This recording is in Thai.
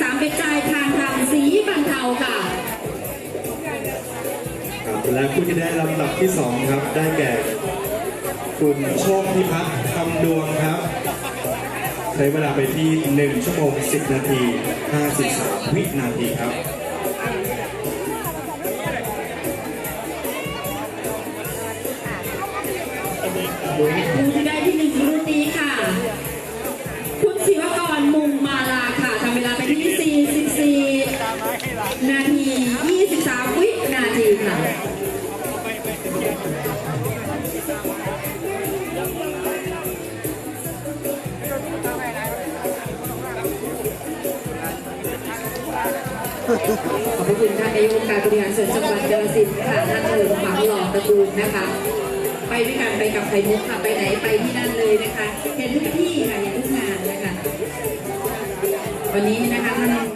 สามเป็นใจทางทางสีบัรเทาค่ะครับและผู้ที่ได้ลำดับที่สองครับ ได้แก่คุณโชคพิพัฒน์คำดวงครับ ใช้เวลาไปที่ 1 ชั่วโมง 10 นาที 53 วินาทีครับผู้ที่ นาที 23 วินาทีค่ะขอบคุณท่านนายกองค์การบริหารส่วนจังหวัดกาฬสินธุ์ค่ะท่านเฉลิมฝังหล่อตระกูลนะคะ ไปด้วยกันไปกับไข่มุกค่ะไปไหนไปที่นั่นเลยนะคะเห็นทุกที่ค่ะเห็นทุกงานนะคะวันนี้นะคะท่าน